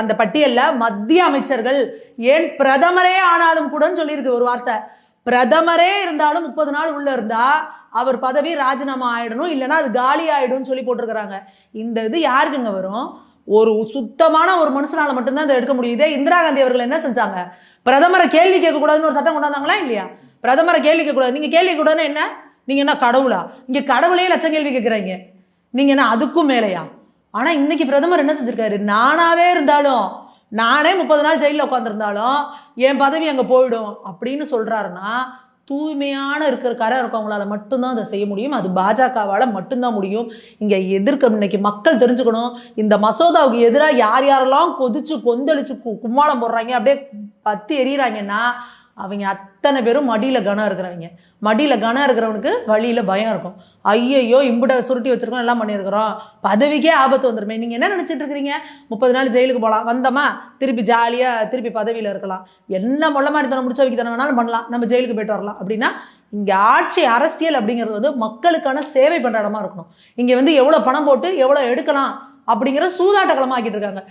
அந்த பட்டியல்ல மத்திய அமைச்சர்கள் ஏன் பிரதமரே ஆனாலும் கூட சொல்லியிருக்கு ஒரு வார்த்தை. பிரதமரே இருந்தாலும் முப்பது நாள் உள்ள இருந்தா அவர் பதவி ராஜினாமா ஆயிடணும் இல்லைன்னா அது காலி ஆயிடும்னு சொல்லி போட்டிருக்கிறாங்க. இந்த இது யாருக்குங்க வரும்? ஒரு சுத்தமான ஒரு மனுஷனால மட்டும்தான் இதை எடுக்க முடியுது. இந்திரா காந்தி அவர்கள் என்ன செஞ்சாங்க? பிரதமரை கேள்வி கேட்கக்கூடாதுன்னு ஒரு சட்டம் கொண்டாந்தாங்களா இல்லையா? பிரதமரை கேள்வி கேட்கக்கூடாது. நீங்க கேள்வி கூடாதுன்னு என்ன? நீங்க என்ன கடவுளா? இங்க கடவுளே லட்சம் கேள்வி கேட்குறீங்க. நீங்க என்ன அதுக்கும் மேலையா? ஆனால் இன்னைக்கு பிரதமர் என்ன செஞ்சிருக்காரு? நானாவே இருந்தாலும் நானே முப்பது நாள் ஜெயிலில் உட்காந்துருந்தாலும் என் பதவி அங்கே போயிடும் அப்படின்னு சொல்கிறாருன்னா தூய்மையான இருக்கிற கரை இருக்கவங்களால மட்டும்தான் அதை செய்ய முடியும். அது பாஜகவால் மட்டும்தான் முடியும். இங்கே எதிர்க்க இன்னைக்கு மக்கள் தெரிஞ்சுக்கணும். இந்த மசோதாவுக்கு எதிராக யார் யாரெல்லாம் கொதிச்சு கொந்தளிச்சு கு- கும்மாளம் போடுறாங்க அப்படியே பத்து எரியிறாங்கன்னா அவங்க அத்தனை பேரும் மடியில் கனம் இருக்கிறவங்க. மடியில் கனம் இருக்கிறவனுக்கு வழியில் பயம் இருக்கும். ஐயையோ இம்புட சுருட்டி வச்சிருக்கோம் எல்லாம் பண்ணியிருக்கிறோம். பதவிக்கே ஆபத்து வந்துருமே. நீங்கள் என்ன நினச்சிட்டு இருக்கிறீங்க? முப்பது நாள் ஜெயிலுக்கு போகலாம் வந்தோமா? திருப்பி ஜாலியாக திருப்பி பதவியில் இருக்கலாம். என்ன முள்ள மாதிரி தனம் முடிச்ச வைக்க வேணாலும் பண்ணலாம். நம்ம ஜெயிலுக்கு போயிட்டு வரலாம். அப்படின்னா இங்கே ஆட்சி அரசியல் அப்படிங்கிறது வந்து மக்களுக்கான சேவை பண்ணுற இடமா இருக்கணும். இங்கே வந்து எவ்வளோ பணம் போட்டு எவ்வளோ எடுக்கலாம் அப்படிங்கிற சூதாட்ட களமாக்கிட்டு இருக்காங்க.